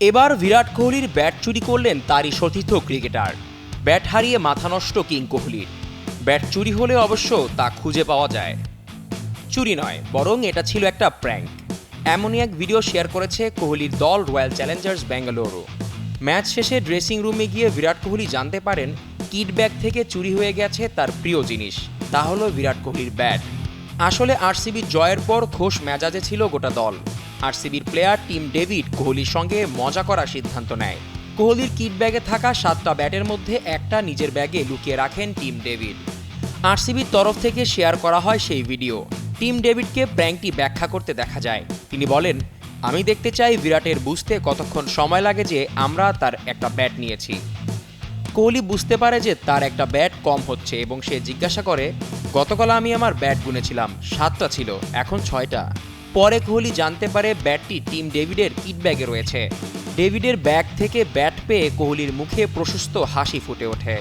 এবার বিরাট কোহলির ব্যাট চুরি করলেন তারই সতীর্থ ক্রিকেটার। ব্যাট হারিয়ে মাথা নষ্ট কিং কোহলির। ব্যাট চুরি হলে অবশ্য তা খুঁজে পাওয়া যায়। চুরি নয়, বরং এটা ছিল একটা প্র্যাঙ্ক। এমনই এক ভিডিও শেয়ার করেছে কোহলির দল রয়্যাল চ্যালেঞ্জার্স বেঙ্গালুরু ম্যাচ শেষে ড্রেসিং রুমে গিয়ে বিরাট কোহলি জানতে পারেন, কিট ব্যাগ থেকে চুরি হয়ে গেছে তার প্রিয় জিনিস। তা হলো বিরাট কোহলির ব্যাট। আসলে আরসিবির জয়ের পর খোশ মেজাজে ছিল গোটা দল। আরসিবির প্লেয়ার টিম ডেভিড কোহলির সঙ্গে মজা করার সিদ্ধান্ত নেয়। কোহলির কিট ব্যাগে থাকা সাতটা ব্যাটের মধ্যে একটা নিজের ব্যাগে লুকিয়ে রাখেন টিম ডেভিড। আরসিবির তরফ থেকে শেয়ার করা হয় সেই ভিডিও। টিম ডেভিডকে প্র্যাঙ্কটি ব্যাখ্যা করতে দেখা যায়। তিনি বলেন, আমি দেখতে চাই বিরাটের বুঝতে কতক্ষণ সময় লাগে যে আমরা তার একটা ব্যাট নিয়েছি। কোহলি বুঝতে পারে যে তার একটা ব্যাট কম হচ্ছে এবং সে জিজ্ঞাসা করে, গতকাল আমি আমার ব্যাট গুনেছিলাম সাতটা ছিল, এখন ছয়টা। পরে কোহলি জানতে পারে ব্যাটটি টিম ডেভিডের কিট ব্যাগে রয়েছে। ডেভিডের ব্যাগ থেকে ব্যাট পেয়ে কোহলির মুখে প্রশস্ত হাসি ফুটে ওঠে।